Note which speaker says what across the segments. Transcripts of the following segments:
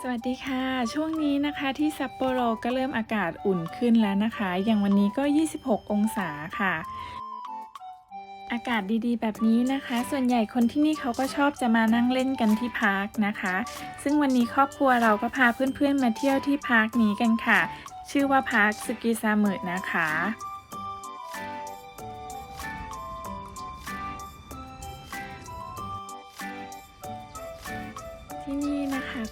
Speaker 1: สวัสดีค่ะ ช่วงนี้นะคะที่ซัปโปโรก็เริ่มอากาศอุ่นขึ้นแล้วนะคะ อย่างวันนี้ก็ 26 องศาค่ะ อากาศดีๆ แบบนี้นะคะ ส่วนใหญ่คนที่นี่เขาก็ชอบจะมานั่งเล่นกันที่พาร์คนะคะ ซึ่งวันนี้ครอบครัวเราก็พาเพื่อนๆมาเที่ยวที่พาร์คนี้กันค่ะ ชื่อว่าพาร์คสกิซามึนะคะที่นี่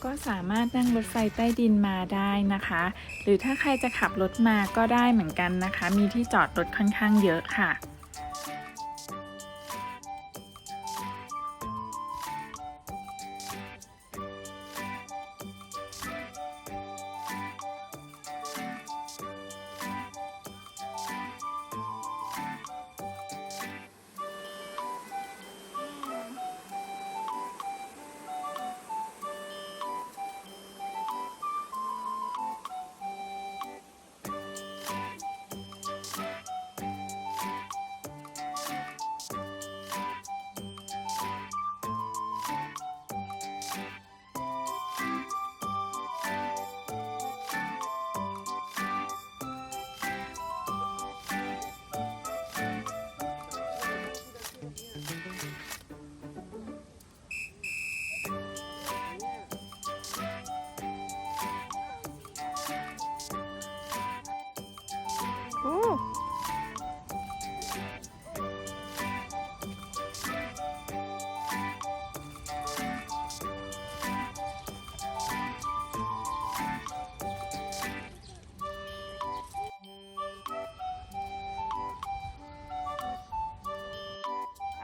Speaker 1: ก็สามารถนั่งรถไฟใต้ดินมาได้นะคะ หรือถ้าใครจะขับรถมาก็ได้เหมือนกันนะคะ มีที่จอดรถค่อนข้างเยอะค่ะ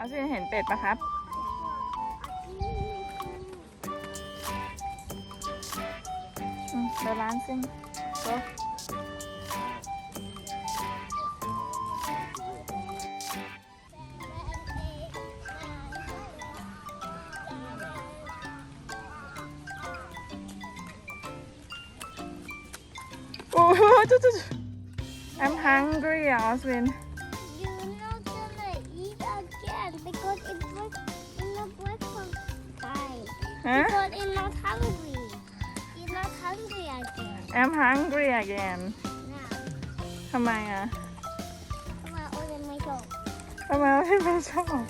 Speaker 1: เอาสิเห็นเป็ดปะครับเดี๋ยวร้านซิงโก็โอ้โหจุ๊จุ๊ I'm hungry อ่น ฮะ
Speaker 2: Because it's not hungry. It's not hungry again.
Speaker 1: I'm hungry again
Speaker 2: Now,
Speaker 1: ทำไมอะ
Speaker 2: come on, open my door.
Speaker 1: ทำไมไม่ไม่ชอบ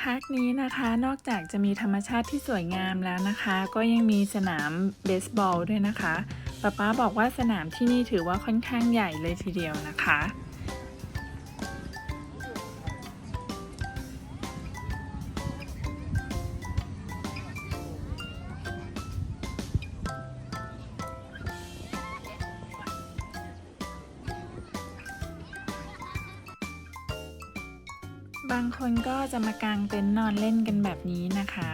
Speaker 1: พักนี้นะคะนอกจากจะมีธรรมชาติที่สวยงามแล้วนะคะ ก็ยังมีสนามเบสบอลด้วยนะคะป๊าป๊าบอกว่าสนามที่นี่ถือว่าค่อนข้างใหญ่เลยทีเดียวนะคะ บางคนก็จะมากางเต็นท์นอนเล่นกันแบบนี้นะคะ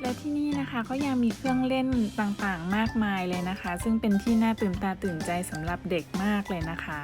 Speaker 1: และที่นี่นะคะก็ยังมีเครื่องเล่นต่างๆ มากมายเลยนะคะ ซึ่งเป็นที่น่าตื่นตาตื่นใจสำหรับเด็กมากเลยนะคะ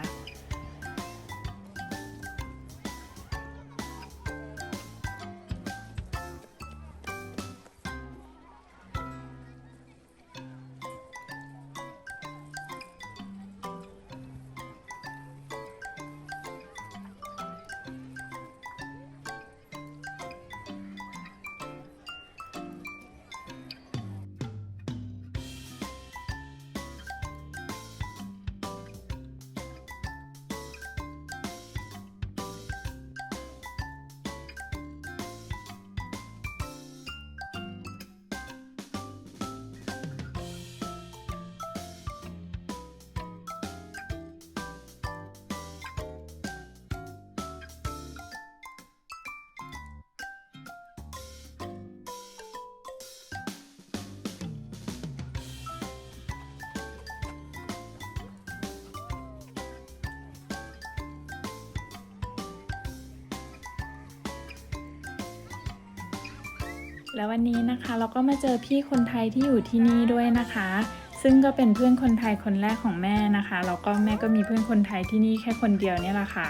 Speaker 1: แล้ววันนี้นะคะเราก็มาเจอพี่คนไทยที่อยู่ที่นี่ด้วยนะคะ ซึ่งก็เป็นเพื่อนคนไทยคนแรกของแม่นะคะแล้วก็แม่ก็มีเพื่อนคนไทยที่นี่แค่คนเดียวเนี่ยแหละค่ะ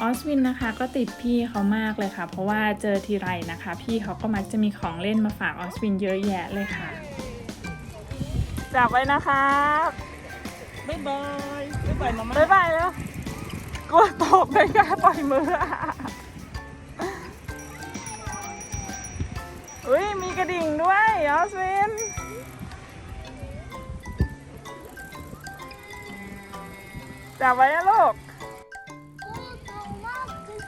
Speaker 1: ออสวินนะคะก็ติดพี่เขามากเลยค่ะ เพราะว่าเจอทีไรนะคะ พี่เขาก็มักจะมีของเล่นมาฝากออสวินเยอะแยะเลยค่ะ จับไว้นะคะ
Speaker 3: บ๊ายบายบ๊ายบายมาม่า
Speaker 1: บ๊ายบายแล้วกลัวตกเลยค่ะปล่อยมือ
Speaker 4: อุ้ยมีกระดิ่งด้วยออสวินจับไว้นะลูก
Speaker 2: Oh, the love is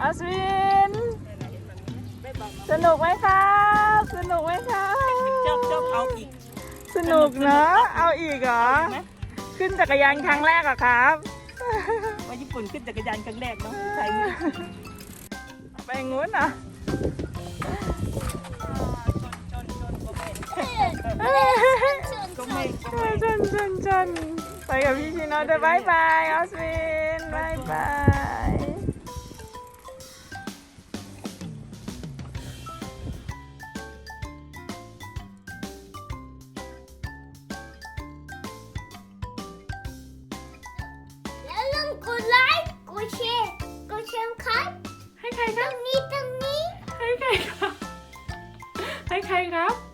Speaker 4: ออสวิน สนุกไหมครับ สนุกไหมครับ
Speaker 3: จบจบเอาอีก
Speaker 4: สนุกเนอะ เอาอีกเหรอ
Speaker 3: ไหม
Speaker 4: ขึ้นจักรยานครั้งแรกเหรอะครับ
Speaker 3: มา ญี่ปุ่นขึ้นจักรยานครั้งแรกเนาะไทยไม่ได้ขึ้น
Speaker 4: ไปงู้นเหรอ
Speaker 3: ชนชนก็ไม่
Speaker 2: good.
Speaker 3: ก็ไม่ก็
Speaker 4: ช
Speaker 3: ไม่
Speaker 4: นชนชนชนไปกับพี่ชิโนเดบายบายออสวินบายบาย ใครครับ